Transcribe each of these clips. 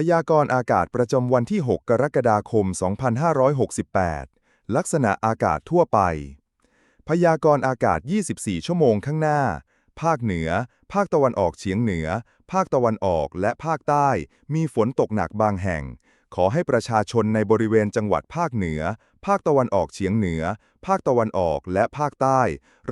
พยากรณ์อากาศประจำวันที่ 6 กรกฎาคม 2568 ลักษณะอากาศทั่วไป พยากรณ์อากาศ 24 ชั่วโมงข้างหน้า ภาคเหนือ ภาคตะวันออกเฉียงเหนือ ภาคตะวันออกและภาคใต้ มีฝนตกหนักบางแห่ง ขอให้ประชาชนในบริเวณจังหวัดภาคเหนือ ภาคตะวันออกเฉียงเหนือ ภาคตะวันออกและภาคใต้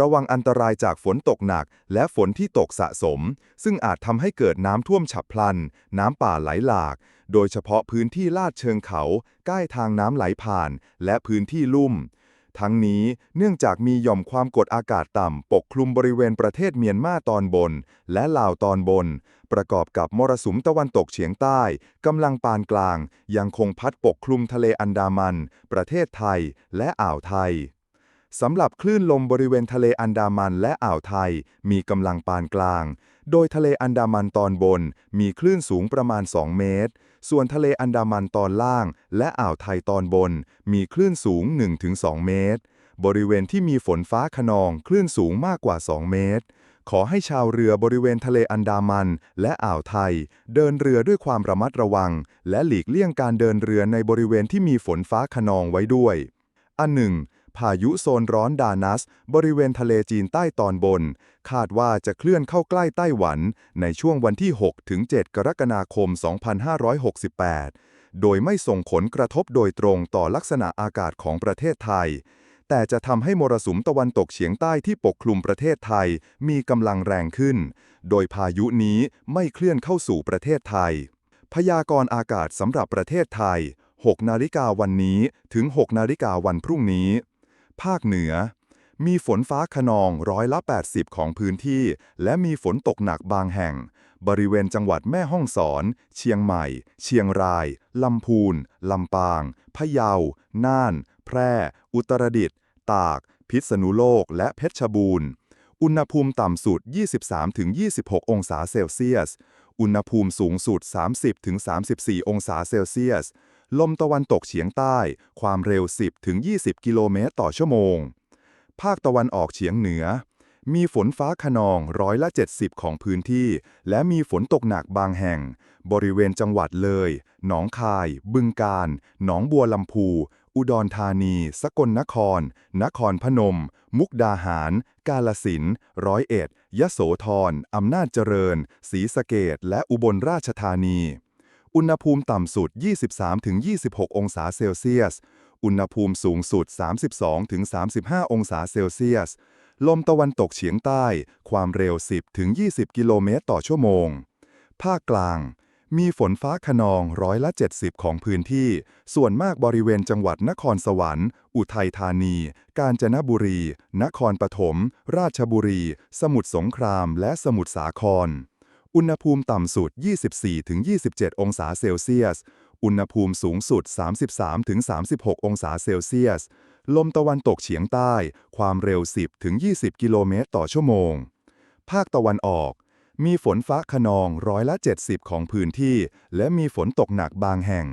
ระวังอันตรายจากฝนตกหนัก และฝนที่ตกสะสม ซึ่งอาจทำให้เกิดน้ำท่วมฉับพลัน น้ำป่าไหลหลาก โดยเฉพาะพื้นที่ลาดเชิงเขา ใกล้ทางน้ำไหลผ่าน และพื้นที่ลุ่ม ทั้งนี้เนื่องจากมีหย่อมความกดอากาศต่ำ ปกคลุมบริเวณประเทศเมียนมาตอนบน และลาวตอนบน ประกอบกับมรสุมตะวันตกเฉียงใต้กำลังปานกลาง ยังคงพัดปกคลุมทะเลอันดามัน ประเทศไทยและอ่าวไทยสำหรับคลื่นลมบริเวณทะเลอันดามันและอ่าวไทย มีกำลังปานกลาง โดยทะเลอันดามันตอนบน มีคลื่นสูงประมาณ 2 เมตร ส่วนทะเลอันดามันตอนล่าง และอ่าวไทยตอนบน มีคลื่นสูง 1-2 เมตร บริเวณที่มีฝนฟ้าขนองคลื่นสูงมากกว่า 2 เมตร ขอให้ชาวเรือบริเวณทะเลอันดามัน และอ่าวไทย เดินเรือด้วยความระมัดระวัง และหลีกเลี่ยงการเดินเรือในบริเวณที่มีฝนฟ้าขนองไว้ด้วย อันหนึ่ง พายุโซนร้อนดานัส บริเวณทะเลจีนใต้ตอนบน คาดว่าจะเคลื่อนเข้าใกล้ไต้หวัน ในช่วงวันที่ 6 ถึง 7 กรกฎาคม 2568 โดยไม่ส่งผลกระทบโดยตรงต่อลักษณะอากาศของประเทศไทย แต่จะทำให้มรสุมตะวันตกเฉียงใต้ที่ปกคลุมประเทศไทยมีกำลังแรงขึ้น โดยพายุนี้ไม่เคลื่อนเข้าสู่ประเทศไทย พยากรณ์อากาศสำหรับประเทศไทย6นาฬิกาวันนี้ถึง 6 นาฬิกาวันพรุ่งนี้ ภาคเหนือ มีฝนฟ้าขนองร้อยละ 80 ของพื้นที่ และมีฝนตกหนักบางแห่ง บริเวณจังหวัดแม่ฮ่องสอน เชียงใหม่ เชียงราย ลำพูน ลำปาง พะเยา น่าน แพร่ อุตรดิตถ์ ตาก พิษณุโลก และเพชรบูรณ์ อุณหภูมิต่ำสุด 23-26 องศาเซลเซียส อุณหภูมิสูงสุด 30-34 องศาเซลเซียส ลมตะวันตกเฉียงใต้ ความเร็ว 10ถึง20 กิโลเมตรต่อชั่วโมง ภาคตะวันออกเฉียงเหนือ มีฝนฟ้าขนองร้อยละ 70 ของพื้นที่ และมีฝนตกหนักบางแห่ง บริเวณจังหวัดเลย หนองคาย บึงกาฬ หนองบัวลำพู อุดรธานี สกลนคร นครพนม มุกดาหาร กาลสินธุ์ร้อยเอ็ด ยโสธร อำนาจเจริญ ศรีสะเกษและอุบลราชธานี อุณหภูมิต่ำสุด 23-26 องศาเซลเซียส อุณหภูมิสูงสุด 32-35 องศาเซลเซียส ลมตะวันตกเฉียงใต้ ความเร็ว 10-20 กิโลเมตรต่อชั่วโมง ภาคกลาง มีฝนฟ้าขนองร้อยละ 70 ของพื้นที่ ส่วนมากบริเวณจังหวัดนครสวรรค์ อุทัยธานี กาญจนบุรี นครปฐม ราชบุรี สมุทรสงคราม และสมุทรสาคร อุณหภูมิต่ำสุด 24-27 องศาเซลเซียส อุณหภูมิสูงสุด 33-36 องศาเซลเซียส ลมตะวันตกเฉียงใต้ ความเร็ว 10-20 กิโลเมตรต่อชั่วโมง ภาคตะวันออก มีฝนฟ้าขนองร้อยละ 70 ของพื้นที่ และมีฝนตกหนักบางแห่ง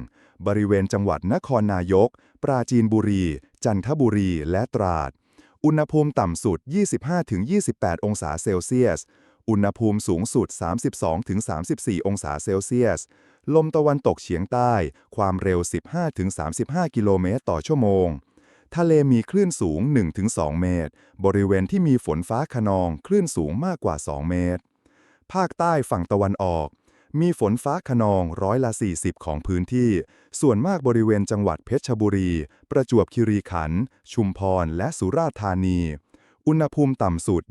บริเวณจังหวัดนครนายก ปราจีนบุรี จันทบุรี และตราด อุณหภูมิต่ำสุด 25-28 องศาเซลเซียส อุณหภูมิสูงสุด 32-34 องศาเซลเซียส ลมตะวันตกเฉียงใต้ ความเร็ว 15-35 กิโลเมตรต่อชั่วโมง ทะเลมีคลื่นสูง 1-2 เมตร บริเวณที่มีฝนฟ้าขนองคลื่นสูงมากกว่า 2 เมตร ภาคใต้ฝั่งตะวันออก มีฝนฟ้าขนองร้อยละ 40 ของพื้นที่ ส่วนมากบริเวณจังหวัดเพชรบุรี ประจวบคีรีขันธ์ ชุมพร และสุราษฎร์ธานี อุณหภูมิต่ำสุด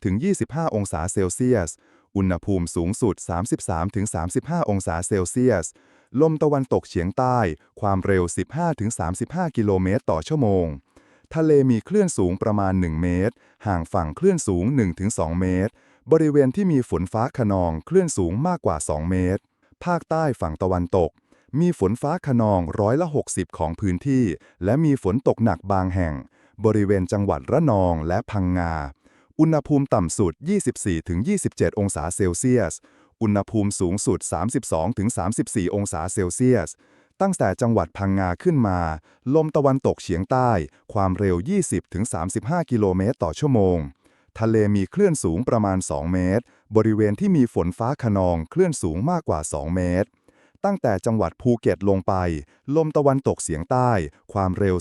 23-25 องศาเซลเซียส อุณหภูมิสูงสุด 33-35 องศาเซลเซียส ลมตะวันตกเฉียงใต้ ความเร็ว 15-35 กิโลเมตรต่อชั่วโมง ทะเลมีคลื่นสูงประมาณ 1 เมตร ห่างฝั่งคลื่นสูง 1-2 เมตร บริเวณที่มีฝนฟ้าขนองคลื่นสูงมากกว่า 2 เมตร ภาคใต้ฝั่งตะวันตกมีฝนฟ้าขนองร้อยละ 60 ของพื้นที่ และมีฝนตกหนักบางแห่ง บริเวณจังหวัดระนองและพังงา อุณหภูมิต่ำสุด 24-27 องศาเซลเซียส อุณหภูมิสูงสุด 32-34 องศาเซลเซียส ตั้งแต่จังหวัดพังงาขึ้นมา ลมตะวันตกเฉียงใต้ ความเร็ว 20-35 กิโลเมตรต่อชั่วโมง ทะเลมีคลื่นสูงประมาณ 2 เมตร บริเวณที่มีฝนฟ้าขนองคลื่นสูงมากกว่า 2 เมตร ตั้งแต่จังหวัดภูเก็ตลงไป ลมตะวันตกเฉียงใต้ ความเร็ว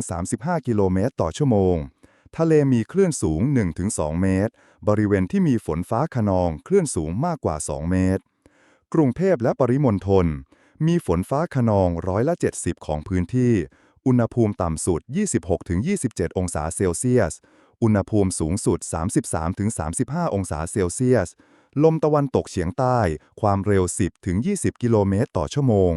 15-35 กิโลเมตรต่อชั่วโมง ทะเลมีคลื่นสูง 1-2 เมตร บริเวณที่มีฝนฟ้าขนองคลื่นสูงมากกว่า 2 เมตร กรุงเทพและปริมณฑลมีฝนฟ้าขนองร้อยละ 70 ของพื้นที่ อุณหภูมิต่ำสุด 26-27 องศาเซลเซียส อุณหภูมิสูงสุด 33-35 องศาเซลเซียส ลมตะวันตกเฉียงใต้ ความเร็ว 10-20 กิโลเมตรต่อชั่วโมง